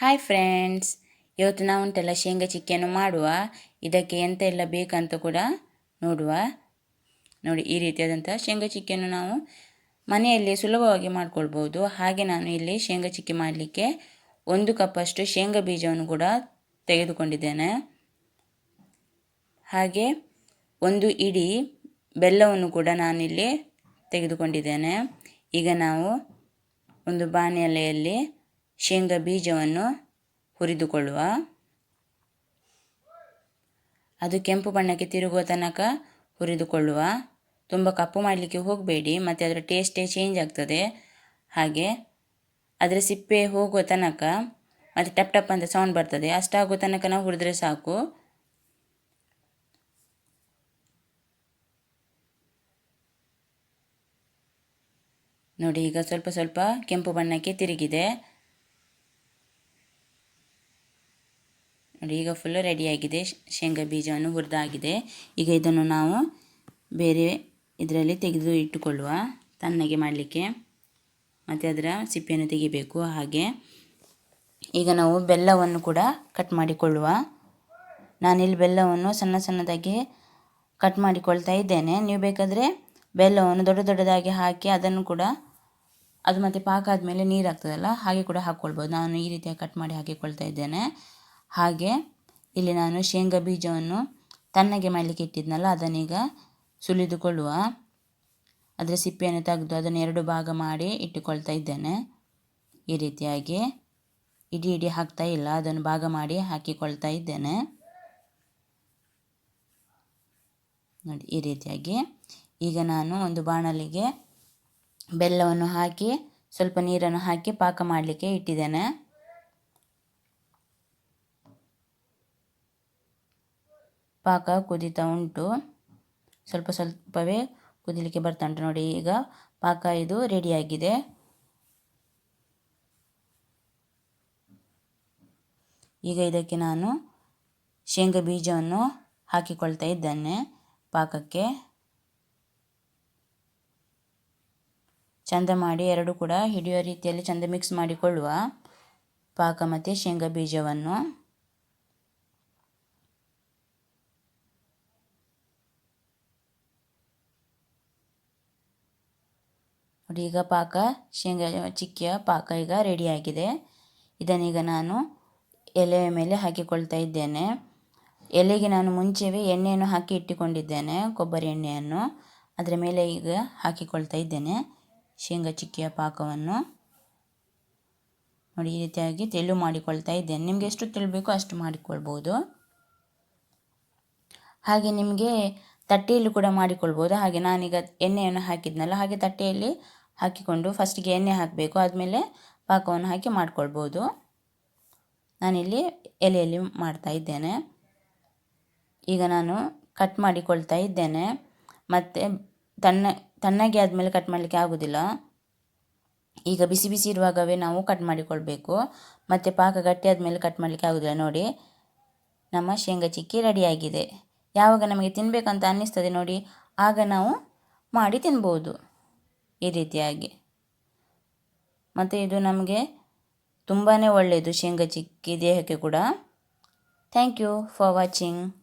Hi friends ಇವತ್ತು ನಾವು ಉಂಟಲ್ಲ ಶೇಂಗಾ ಚಿಕ್ಕಿಯನ್ನು ಮಾಡುವ. ಇದಕ್ಕೆ ಎಂತ ಎಲ್ಲ ಬೇಕಂತ ಕೂಡ ನೋಡುವ. ನೋಡಿ, ಈ ರೀತಿಯಾದಂಥ ಶೇಂಗಾ ಚಿಕ್ಕಿಯನ್ನು ನಾವು ಮನೆಯಲ್ಲಿ ಸುಲಭವಾಗಿ ಮಾಡ್ಕೊಳ್ಬೋದು ಹಾಗೆ ನಾನು ಇಲ್ಲಿ ಶೇಂಗಾ ಚಿಕ್ಕಿ ಮಾಡಲಿಕ್ಕೆ ಒಂದು ಕಪ್ಪಷ್ಟು ಶೇಂಗಾ ಬೀಜವನ್ನು ಕೂಡ ತೆಗೆದುಕೊಂಡಿದ್ದೇನೆ. ಹಾಗೆ ಒಂದು ಇಡಿ ಬೆಲ್ಲವನ್ನು ಕೂಡ ನಾನಿಲ್ಲಿ ತೆಗೆದುಕೊಂಡಿದ್ದೇನೆ. ಈಗ ನಾವು ಒಂದು ಬಾಣಲೆಯಲ್ಲಿ ಶೇಂಗಾ ಬೀಜವನ್ನು ಹುರಿದುಕೊಳ್ಳುವ. ಅದು ಕೆಂಪು ಬಣ್ಣಕ್ಕೆ ತಿರುಗುವ ತನಕ ಹುರಿದುಕೊಳ್ಳುವ. ತುಂಬ ಕಪ್ಪು ಮಾಡಲಿಕ್ಕೆ ಹೋಗಬೇಡಿ, ಮತ್ತು ಅದರ ಟೇಸ್ಟೇ ಚೇಂಜ್ ಆಗ್ತದೆ. ಹಾಗೆ ಅದರ ಸಿಪ್ಪೆ ಹೋಗುವ ತನಕ ಮತ್ತು ಟಪ್ ಟಪ್ ಅಂತ ಸೌಂಡ್ ಬರ್ತದೆ. ಅಷ್ಟಾಗುವ ತನಕ ನಾವು ಹುರಿದ್ರೆ ಸಾಕು. ನೋಡಿ, ಈಗ ಸ್ವಲ್ಪ ಸ್ವಲ್ಪ ಕೆಂಪು ಬಣ್ಣಕ್ಕೆ ತಿರುಗಿದೆ. ನೋಡಿ, ಈಗ ಫುಲ್ಲು ರೆಡಿಯಾಗಿದೆ ಶೇಂಗಾ ಬೀಜವನ್ನು ಹುರಿದಾಗಿದೆ. ಈಗ ಇದನ್ನು ನಾವು ಬೇರೆ ಇದರಲ್ಲಿ ತೆಗೆದು ಇಟ್ಟುಕೊಳ್ಳುವ ತಣ್ಣಗೆ ಮಾಡಲಿಕ್ಕೆ. ಮತ್ತು ಅದರ ಸಿಪ್ಪೆಯನ್ನು ತೆಗಿಬೇಕು ಹಾಗೆ. ಈಗ ನಾವು ಬೆಲ್ಲವನ್ನು ಕೂಡ ಕಟ್ ಮಾಡಿಕೊಳ್ಳುವ. ನಾನಿಲ್ಲಿ ಬೆಲ್ಲವನ್ನು ಸಣ್ಣ ಸಣ್ಣದಾಗಿ ಕಟ್ ಮಾಡಿಕೊಳ್ತಾ ಇದ್ದೇನೆ. ನೀವು ಬೇಕಾದರೆ ಬೆಲ್ಲವನ್ನು ದೊಡ್ಡ ದೊಡ್ಡದಾಗಿ ಹಾಕಿ ಅದನ್ನು ಕೂಡ ಅದು ಮತ್ತು ಪಾಕ ಆದಮೇಲೆ ನೀರು ಆಗ್ತದಲ್ಲ ಹಾಗೆ ಕೂಡ ಹಾಕ್ಕೊಳ್ಬೋದು. ನಾನು ಈ ರೀತಿಯಾಗಿ ಕಟ್ ಮಾಡಿ ಹಾಕಿಕೊಳ್ತಾ ಇದ್ದೇನೆ. ಹಾಗೆ ಇಲ್ಲಿ ನಾನು ಶೇಂಗಾ ಬೀಜವನ್ನು ತಣ್ಣಗೆ ಮಾಡಲಿಕ್ಕೆ ಇಟ್ಟಿದ್ನಲ್ಲ, ಅದನ್ನೀಗ ಸುಲಿದುಕೊಳ್ಳುವ. ಅದರ ಸಿಪ್ಪೆಯನ್ನು ತೆಗೆದು ಅದನ್ನು ಎರಡು ಭಾಗ ಮಾಡಿ ಇಟ್ಟುಕೊಳ್ತಾ ಇದ್ದೇನೆ. ಈ ರೀತಿಯಾಗಿ ಇಡೀ ಇಡೀ ಹಾಕ್ತಾ ಇಲ್ಲ, ಅದನ್ನು ಭಾಗ ಮಾಡಿ ಹಾಕಿಕೊಳ್ತಾ ಇದ್ದೇನೆ. ನೋಡಿ, ಈ ರೀತಿಯಾಗಿ ಈಗ ನಾನು ಒಂದು ಬಾಣಲಿಗೆ ಬೆಲ್ಲವನ್ನು ಹಾಕಿ, ಸ್ವಲ್ಪ ನೀರನ್ನು ಹಾಕಿ ಪಾಕ ಮಾಡಲಿಕ್ಕೆ ಇಟ್ಟಿದ್ದೇನೆ. ಪಾಕ ಕುದೀತಾ ಉಂಟು. ಸ್ವಲ್ಪ ಸ್ವಲ್ಪವೇ ಕುದಿಲಿಕ್ಕೆ ಬರ್ತಾ ಉಂಟು ನೋಡಿ. ಈಗ ಪಾಕ ಇದು ರೆಡಿಯಾಗಿದೆ ಈಗ ಇದಕ್ಕೆ ನಾನು ಶೇಂಗಾ ಬೀಜವನ್ನು ಹಾಕಿಕೊಳ್ತಾ ಇದ್ದೇನೆ ಪಾಕಕ್ಕೆ. ಚಂದ ಮಾಡಿ ಎರಡು ಕೂಡ ಹಿಡಿಯೋ ರೀತಿಯಲ್ಲಿ ಚಂದ ಮಿಕ್ಸ್ ಮಾಡಿಕೊಳ್ಳುವ ಪಾಕ ಮತ್ತು ಶೇಂಗಾ ಬೀಜವನ್ನು. ನೋಡಿ, ಈಗ ಪಾಕ ಶೇಂಗಾ ಚಿಕ್ಕಿಯ ಪಾಕ ಈಗ ರೆಡಿಯಾಗಿದೆ ಇದನ್ನೀಗ ನಾನು ಎಲೆಯ ಮೇಲೆ ಹಾಕಿಕೊಳ್ತಾ ಇದ್ದೇನೆ. ಎಲೆಗೆ ನಾನು ಮುಂಚೆವೇ ಎಣ್ಣೆಯನ್ನು ಹಾಕಿ ಇಟ್ಟುಕೊಂಡಿದ್ದೇನೆ, ಕೊಬ್ಬರಿ ಎಣ್ಣೆಯನ್ನು. ಅದರ ಮೇಲೆ ಈಗ ಹಾಕಿಕೊಳ್ತಾ ಇದ್ದೇನೆ ಶೇಂಗಾ ಚಿಕ್ಕಿಯ ಪಾಕವನ್ನು. ನೋಡಿ, ಈ ರೀತಿಯಾಗಿ ತೆಳು ಮಾಡಿಕೊಳ್ತಾ ಇದ್ದೇನೆ. ನಿಮಗೆ ಎಷ್ಟು ತೆಳು ಬೇಕೋ ಅಷ್ಟು ಮಾಡಿಕೊಳ್ಬೋದು. ಹಾಗೆ ನಿಮಗೆ ತಟ್ಟೆಯಲ್ಲಿ ಕೂಡ ಮಾಡಿಕೊಳ್ಬೋದು. ಹಾಗೆ ನಾನೀಗ ಎಣ್ಣೆಯನ್ನು ಹಾಕಿದ್ನಲ್ಲ, ಹಾಗೆ ತಟ್ಟೆಯಲ್ಲಿ ಹಾಕಿಕೊಂಡು ಫಸ್ಟಿಗೆ ಎಣ್ಣೆ ಹಾಕಬೇಕು. ಆದಮೇಲೆ ಪಾಕವನ್ನು ಹಾಕಿ ಮಾಡ್ಕೊಳ್ಬೋದು. ನಾನಿಲ್ಲಿ ಎಲೆಯಲ್ಲಿ ಮಾಡ್ತಾ ಇದ್ದೇನೆ. ಈಗ ನಾನು ಕಟ್ ಮಾಡಿಕೊಳ್ತಾ ಇದ್ದೇನೆ. ಮತ್ತು ತಣ್ಣ, ತಣ್ಣಗೆ ಆದಮೇಲೆ ಕಟ್ ಮಾಡಲಿಕ್ಕೆ ಆಗೋದಿಲ್ಲ. ಈಗ ಬಿಸಿ ಬಿಸಿ ಇರುವಾಗವೇ ನಾವು ಕಟ್ ಮಾಡಿಕೊಳ್ಬೇಕು. ಮತ್ತು ಪಾಕ ಗಟ್ಟಿ ಆದಮೇಲೆ ಕಟ್ ಮಾಡಲಿಕ್ಕೆ ಆಗೋದಿಲ್ಲ. ನೋಡಿ, ನಮ್ಮ ಶೇಂಗಾ ಚಿಕ್ಕಿ ರೆಡಿಯಾಗಿದೆ. ಯಾವಾಗ ನಮಗೆ ತಿನ್ನಬೇಕಂತ ಅನ್ನಿಸ್ತದೆ ನೋಡಿ, ಆಗ ನಾವು ಮಾಡಿ ತಿನ್ಬೋದು. ಈ ರೀತಿಯಾಗಿ. ಮತ್ತು ಇದು ನಮಗೆ ತುಂಬಾ ಒಳ್ಳೆಯದು ಶೇಂಗಾ ಚಿಕ್ಕಿ ದೇಹಕ್ಕೆ ಕೂಡ. Thank you for watching